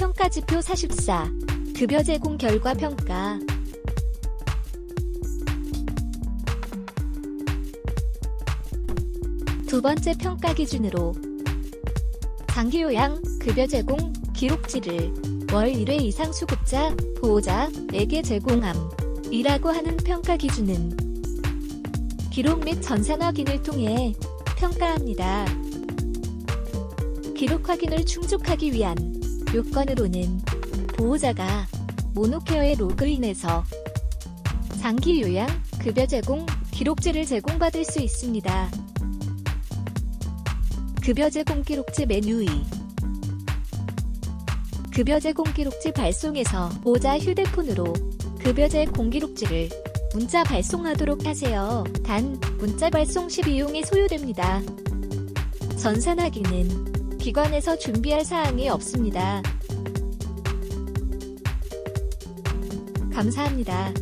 평가지표 44. 급여 제공 결과 평가. 두 번째 평가 기준으로 장기 요양 급여 제공 기록지를 월 1회 이상 수급자 보호자에게 제공함 이라고 하는 평가 기준은 기록 및 전산 확인을 통해 평가합니다. 기록 확인을 충족하기 위한 요건으로는 보호자가 모노케어의 로그인해서 장기 요양 급여 제공 기록지를 제공받을 수 있습니다. 급여 제공 기록지 메뉴 2 급여 제공 기록지 발송에서 보호자 휴대폰으로 급여 제공 기록지를 문자 발송하도록 하세요. 단 문자 발송 시 비용이 소요됩니다. 전산 확인은 기관에서 준비할 사항이 없습니다. 감사합니다.